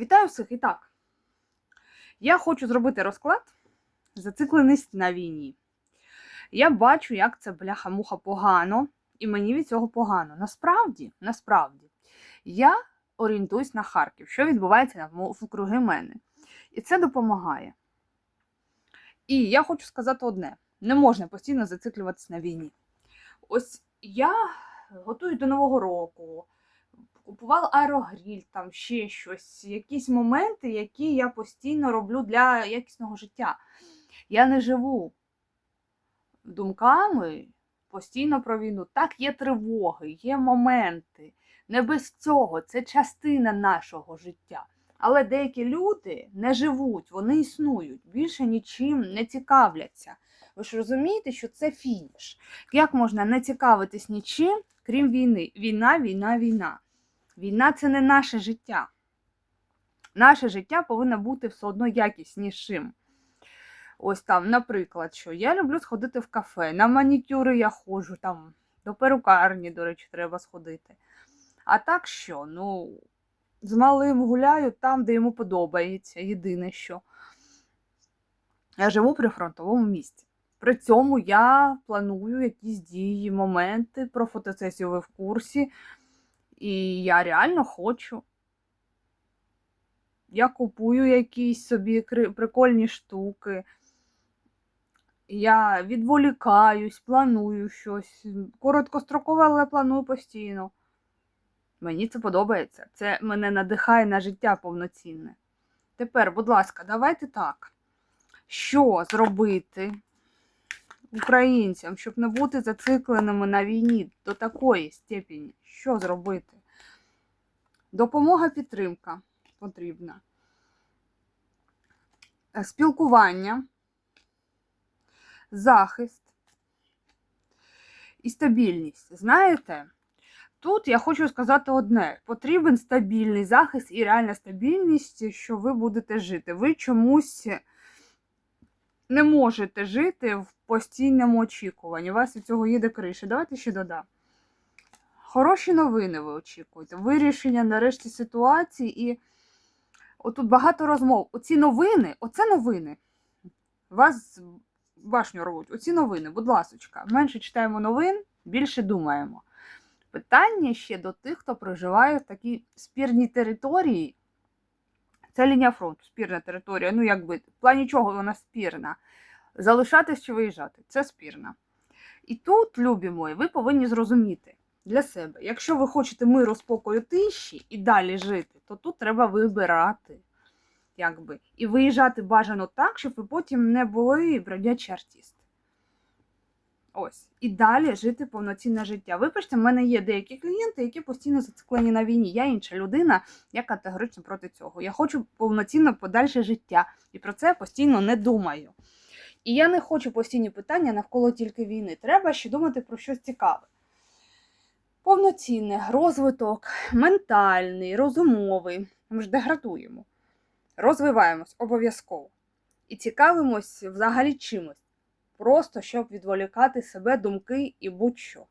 Вітаю всіх і так. Я хочу зробити розклад зацикленість на війні. Я бачу, як це бляха-муха погано, і мені від цього погано. Насправді, насправді, я орієнтуюсь на Харків, що відбувається навкруги мене. І це допомагає. І я хочу сказати одне: не можна постійно зациклюватися на війні. Ось я готую до Нового року купувала аерогріль, там ще щось, якісь моменти, які я постійно роблю для якісного життя. Я не живу думками постійно про війну. Так, є тривоги, є моменти. Не без цього, це частина нашого життя. Але деякі люди не живуть, вони існують, більше нічим не цікавляться. Ви ж розумієте, що це фініш. Як можна не цікавитись нічим, крім війни? Війна, війна, війна. Війна це не наше життя. Наше життя повинно бути все одно якіснішим. Ось там, наприклад, що я люблю сходити в кафе, на манікюри я ходжу, там, до перукарні, до речі, треба сходити. А так що? Ну, з малим гуляю там, де йому подобається. Єдине що. Я живу при фронтовому місці. При цьому я планую якісь дії, моменти про фотосесію ви в курсі. І я реально хочу. Я купую якісь собі прикольні штуки. Я відволікаюсь, планую щось. Короткострокове, але планую постійно. Мені це подобається. Це мене надихає на життя повноцінне. Тепер, будь ласка, давайте так. Що зробити українцям, щоб не бути зацикленими на війні до такої степені? Що зробити? Допомога підтримка потрібна. Е, Спілкування, захист і стабільність. Знаєте, тут я хочу сказати одне: потрібен стабільний захист і реальна стабільність, що ви будете жити. Ви чомусь не можете жити в постійному очікуванні. У вас від цього їде криша. Давайте ще додам. Хороші новини ви очікуєте, вирішення нарешті ситуації. І отут багато розмов. Оці новини, оце новини. Вас башню рвуть. Оці новини, будь ласочка, менше читаємо новин, більше думаємо. Питання ще до тих, хто проживає в такій спірній території. Це лінія фронту, спірна територія. Ну, якби, в плані чого вона спірна. Залишатись чи виїжджати це спірна. І тут, любі мої, ви повинні зрозуміти для себе. Якщо ви хочете миру, спокою, тиші і далі жити, то тут треба вибирати. Якби. І виїжджати бажано так, щоб ви потім не були бродячі артисти. Ось. І далі жити повноцінне життя. Вибачте, в мене є деякі клієнти, які постійно зациклені на війні. Я інша людина, я категорично проти цього. Я хочу повноцінно подальше життя. І про це постійно не думаю. І я не хочу постійні питання навколо тільки війни. Треба ще думати про щось цікаве. Повноцінний розвиток, ментальний, розумовий. Ми ж деградуємо. Розвиваємось обов'язково. І цікавимось взагалі чимось. Просто щоб відволікати себе, думки і будь-що.